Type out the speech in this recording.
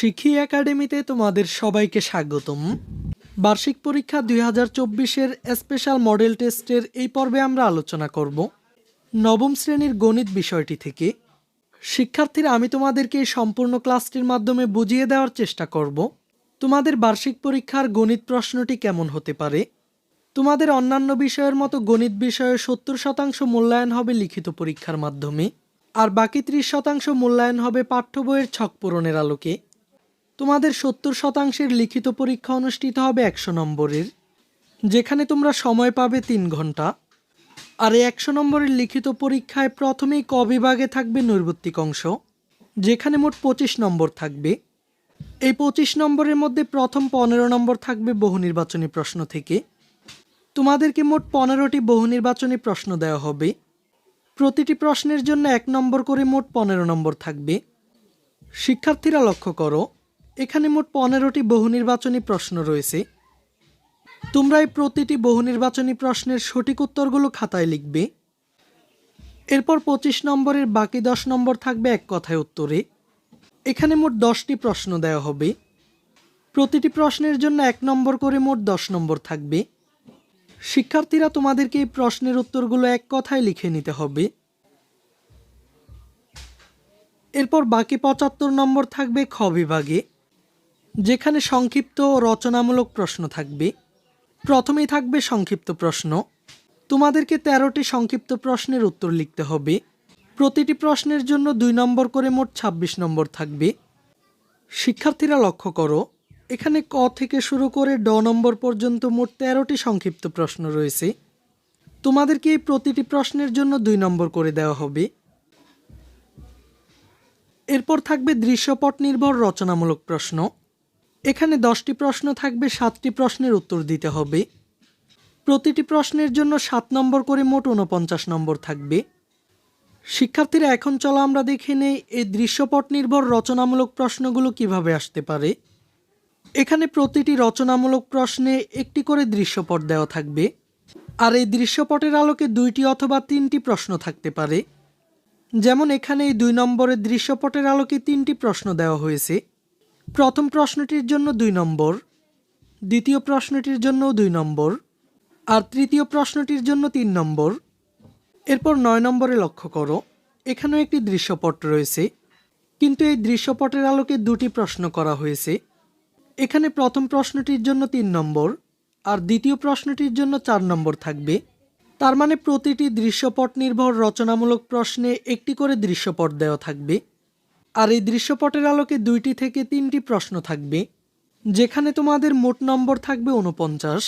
শিখি একাডেমিতে তোমাদের সবাইকে স্বাগতম। বার্ষিক পরীক্ষা দুই হাজার চব্বিশের স্পেশাল মডেল টেস্টের এই পর্বে আমরা আলোচনা করব। নবম শ্রেণির গণিত বিষয়টি থেকে। শিক্ষার্থীরা, আমি তোমাদেরকে সম্পূর্ণ ক্লাসটির মাধ্যমে বুঝিয়ে দেওয়ার চেষ্টা করব। তোমাদের বার্ষিক পরীক্ষার গণিত প্রশ্নটি কেমন হতে পারে? তোমাদের অন্যান্য বিষয়ের মতো গণিত বিষয়ে সত্তর শতাংশ মূল্যায়ন হবে লিখিত পরীক্ষার মাধ্যমে। আর বাকি ত্রিশ শতাংশ মূল্যায়ন হবে পাঠ্য বইয়ের ছক পূরণের আলোকে। তোমাদের সত্তর শতাংশের লিখিত পরীক্ষা অনুষ্ঠিত হবে একশো নম্বরের, যেখানে তোমরা সময় পাবে তিন ঘণ্টা। আর এই একশো নম্বরের লিখিত পরীক্ষায় প্রথমেই ক বিভাগে থাকবে নৈর্বত্তিক অংশ, যেখানে মোট পঁচিশ নম্বর থাকবে। এই পঁচিশ নম্বরের মধ্যে প্রথম পনেরো নম্বর থাকবে বহু নির্বাচনী প্রশ্ন থেকে। তোমাদেরকে মোট পনেরোটি বহু নির্বাচনী প্রশ্ন দেওয়া হবে। প্রতিটি প্রশ্নের জন্য এক নম্বর করে মোট পনেরো নম্বর থাকবে। শিক্ষার্থীরা লক্ষ্য করো এখানে মোট পনেরোটি বহু নির্বাচনী প্রশ্ন রয়েছে। তোমরা এই প্রতিটি বহু নির্বাচনী প্রশ্নের সঠিক উত্তরগুলো খাতায় লিখবে। এরপর পঁচিশ নম্বরের বাকি দশ নম্বর থাকবে এক কথায় উত্তরে। এখানে মোট দশটি প্রশ্ন দেওয়া হবে। প্রতিটি প্রশ্নের জন্য এক নম্বর করে মোট দশ নম্বর থাকবে। শিক্ষার্থীরা তোমাদেরকে এই প্রশ্নের উত্তরগুলো এক কথায় লিখে নিতে হবে। এরপর বাকি পঁচাত্তর নম্বর থাকবে খ বিভাগে। যেখানে সংক্ষিপ্ত রচনামূলক প্রশ্ন থাকবে। প্রথমেই থাকবে সংক্ষিপ্ত প্রশ্ন। তোমাদেরকে তেরোটি সংক্ষিপ্ত প্রশ্নের উত্তর লিখতে হবে। প্রতিটি প্রশ্নের জন্য দুই নম্বর করে মোট ছাব্বিশ নম্বর থাকবে। শিক্ষার্থীরা লক্ষ্য করো, এখানে ক থেকে শুরু করে ড নম্বর পর্যন্ত মোট তেরোটি সংক্ষিপ্ত প্রশ্ন রয়েছে। তোমাদেরকে এই প্রতিটি প্রশ্নের জন্য দুই নম্বর করে দেওয়া হবে। এরপর থাকবে দৃশ্যপট নির্ভর রচনামূলক প্রশ্ন। এখানে দশটি প্রশ্ন থাকবে, সাতটি প্রশ্নের উত্তর দিতে হবে। প্রতিটি প্রশ্নের জন্য সাত নম্বর করে মোট উনপঞ্চাশ নম্বর থাকবে। শিক্ষার্থীরা, এখন চলো আমরা দেখে নেই এই দৃশ্যপট নির্ভর রচনামূলক প্রশ্নগুলো কীভাবে আসতে পারে। এখানে প্রতিটি রচনামূলক প্রশ্নে একটি করে দৃশ্যপট দেওয়া থাকবে। আর এই দৃশ্যপটের আলোকে দুইটি অথবা তিনটি প্রশ্ন থাকতে পারে। যেমন এখানে এই দুই নম্বরের দৃশ্যপটের আলোকে তিনটি প্রশ্ন দেওয়া হয়েছে। প্রথম প্রশ্নটির জন্য দুই নম্বর, দ্বিতীয় প্রশ্নটির জন্য দুই নম্বর, আর তৃতীয় প্রশ্নটির জন্য তিন নম্বর। এরপর নয় নম্বরে লক্ষ্য করো, এখানেও একটি দৃশ্যপট রয়েছে, কিন্তু এই দৃশ্যপটের আলোকে দুটি প্রশ্ন করা হয়েছে। এখানে প্রথম প্রশ্নটির জন্য তিন নম্বর, আর দ্বিতীয় প্রশ্নটির জন্য চার নম্বর থাকবে। তার মানে প্রতিটি দৃশ্যপট নির্ভর রচনামূলক প্রশ্নে একটি করে দৃশ্যপট দেওয়া থাকবে। আর এই দৃশ্যপটের আলোকে দুইটি থেকে তিনটি প্রশ্ন থাকবে, যেখানে তোমাদের মোট নম্বর থাকবে উনপঞ্চাশ